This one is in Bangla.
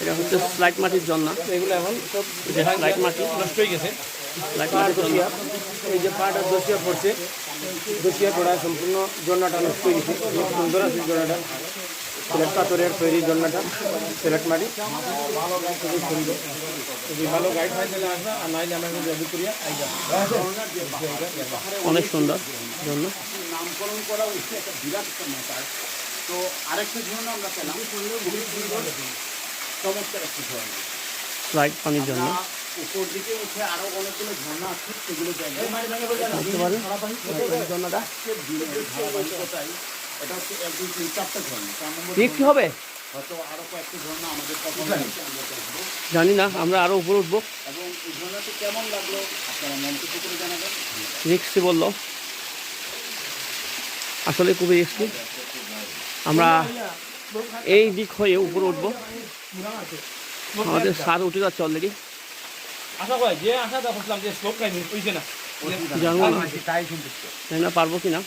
এটা হচ্ছে স্লাইট মাটির জন্য। এগুলো এখন সব স্লাইট মাটি নষ্ট হয়ে গেছে। এই যে পাটা দোষিয়া পড়ছে। দোষিয়া পড়া সম্পূর্ণ জন্নাটা নষ্ট হয়ে গেছে। সুন্দর আছে জন্নাটা সিলেট পাথরের তৈরি জন্নাটা সিলেট মাটি খুবই সুন্দর যদি ভালো গাইড হয় তাহলে আসবা আর নাইলে আমাকে জলদি করিয়া আইবা অনেক সুন্দর। জন্য। নামকরণ করা হচ্ছে একটা বিরাট একটা ম্যাটার তো আরেকটা ঝর্ণা আমরা পেলাম। খুবই সুন্দর চমৎকার একটি ঝর্ণা স্লাইট পানির জন্য। উপর দিকে উঠে আরও অনেকগুলো ঝর্ণা আছে সেগুলো জায়গায় বুঝতে পারেন। ধারাবাহিকতায় এটা হচ্ছে এক দুই তিন চারটা ঝর্ণা তার মধ্যে ঠিক কি হবে? হয়তো আরও কয়েকটি ঝর্ণা আমাদের কখন আছে আমরা দেখব জানি না আমরা আরও উপরে উঠবো। এবং এই ঝর্ণাটি কেমন লাগল আপনারা মন্তব্য করে জানাবেন। রিক্সি বলল। আসলে খুবই রিক্সি। আমরা এই দিক হয়ে উপরে উঠবো। আমাদের সার উঠে যাচ্ছে অলরেডি আশা করি যে আশা দেখছিলাম যে স্লোপ কাহিনী না। জানব না। জানি না পারব কি না